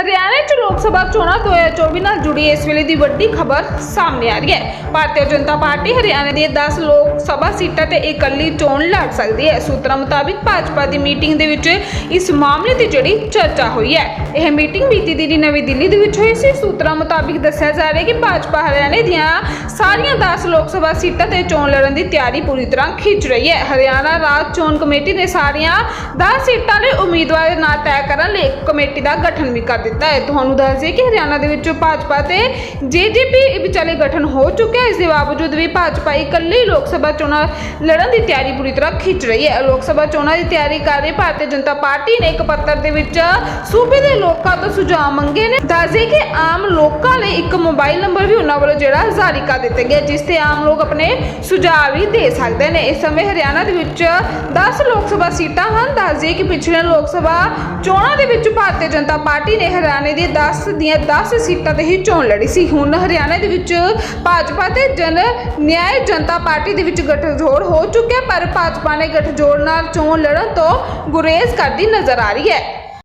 ਹਰਿਆਣਾ 'ਚ ਲੋਕ ਸਭਾ ਚੋਣਾਂ 2024 ਨਾਲ ਜੁੜੀ ਇਸ ਵੇਲੇ ਦੀ ਵੱਡੀ ਖਬਰ ਸਾਹਮਣੇ ਆ ਰਹੀ ਹੈ। ਭਾਰਤੀ ਜਨਤਾ ਪਾਰਟੀ ਹਰਿਆਣਾ ਦੀਆਂ 10 ਲੋਕ ਸਭਾ ਸੀਟਾਂ ਤੇ ਇਕੱਲੀ ਚੋਣ ਲੜ ਸਕਦੀ ਹੈ। ਸੂਤਰਾਂ ਮੁਤਾਬਿਕ ਭਾਜਪਾ ਦੀ ਮੀਟਿੰਗ ਦੇ ਵਿੱਚ ਇਸ ਮਾਮਲੇ ਤੇ ਜਿਹੜੀ ਚਰਚਾ ਹੋਈ ਹੈ। ਇਹ ਮੀਟਿੰਗ ਬੀਤੀ ਦਿਨੀ ਨਵੀਂ ਦਿੱਲੀ ਦੇ ਵਿੱਚ ਹੋਈ ਸੀ। ਸੂਤਰਾਂ ਮੁਤਾਬਿਕ ਦੱਸਿਆ ਜਾ ਰਿਹਾ ਹੈ ਕਿ ਭਾਜਪਾ ਹਰਿਆਣਾ ਦੀਆਂ ਸਾਰੀਆਂ 10 ਲੋਕ ਸਭਾ ਸੀਟਾਂ ਤੇ ਚੋਣ ਲੜਨ ਦੀ ਤਿਆਰੀ ਪੂਰੀ ਤਰ੍ਹਾਂ ਖਿੱਚ ਰਹੀ ਹੈ। ਹਰਿਆਣਾ ਰਾਜ ਚੋਣ ਕਮੇਟੀ ਨੇ ਸਾਰੀਆਂ 10 ਸੀਟਾਂ ਦੇ ਉਮੀਦਵਾਰ ਦੇ ਨਾਂ ਤੈਅ ਕਰਨ ਲਈ ਕਮੇਟੀ ਦਾ ਗਠਨ ਵੀ ਕਰ ਦਿੱਤਾ। ਦਿੱਤਾ ਹੈ। ਤੁਹਾਨੂੰ ਦੱਸ ਦਈਏ ਕਿ ਹਰਿਆਣਾ ਦੇ ਵਿੱਚ ਭਾਜਪਾ ਤੇ ਜੇਜੇਪੀ ਵਿਚਾਲੇ ਗਠਨ ਹੋ ਚੁੱਕਿਆ ਇਸ ਦੇ ਬਾਵਜੂਦ ਵੀ ਭਾਜਪਾ ਇਕੱਲੀ ਲੋਕ ਸਭਾ ਚੋਣਾਂ ਲੜਨ ਦੀ ਤਿਆਰੀ ਪੂਰੀ ਤਰ੍ਹਾਂ ਖਿੱਚ ਰਹੀ ਹੈ। ਲੋਕ ਸਭਾ ਚੋਣਾਂ ਦੀ ਤਿਆਰੀ ਕਰ ਰਹੀ ਭਾਰਤੀ ਜਨਤਾ ਪਾਰਟੀ ਨੇ ਇੱਕ ਪੱਤਰ ਦੇ ਵਿੱਚ ਸੂਬੇ ਦੇ ਲੋਕਾਂ ਤੋਂ ਸੁਝਾਅ ਮੰਗੇ ਨੇ। ਦੱਸਦੇ ਕਿ ਆਮ ਲੋਕਾਂ ਲਈ ਇੱਕ ਮੋਬਾਈਲ ਨੰਬਰ ਵੀ ਉਹਨਾਂ ਵੱਲੋਂ ਜਿਹੜਾ ਜਾਰੀ ਕਰ ਦਿੱਤਾ ਗਿਆ ਜਿਸ ਤੇ ਆਮ ਲੋਕ ਆਪਣੇ ਸੁਝਾਅ ਵੀ ਦੇ ਸਕਦੇ ਨੇ। ਇਸ ਸਮੇਂ ਹਰਿਆਣਾ ਦੇ ਵਿੱਚ 10 ਲੋਕ ਸਭਾ ਸੀਟਾਂ ਹਨ। ਦੱਸਦੇ ਕਿ ਪਿਛਲੇ ਲੋਕ ਸਭਾ ਚੋਣਾਂ ਦੇ ਵਿੱਚ ਭਾਰਤੀ ਜਨਤਾ ਪਾਰਟੀ ਨੇ ਹਰਿਆਣੇ ਦੀ 10 ਦੀਆਂ 10 ਸੀਟਾਂ ਤੇ ਹੀ ਚੋਣ ਲੜੀ ਸੀ। ਹੁਣ ਹਰਿਆਣਾ ਦੇ ਵਿੱਚ ਭਾਜਪਾ ਤੇ ਜਨ ਨਿਆਂ ਜਨਤਾ ਪਾਰਟੀ ਦੇ ਵਿੱਚ ਗਠਜੋੜ ਹੋ ਚੁੱਕਿਆ, ਪਰ ਭਾਜਪਾ ਨੇ ਗਠਜੋੜ ਨਾਲ ਚੋਣ ਲੜਨ ਤੋਂ ਗੁਰੇਜ਼ ਕਰਦੀ ਨਜ਼ਰ ਆ ਰਹੀ ਹੈ।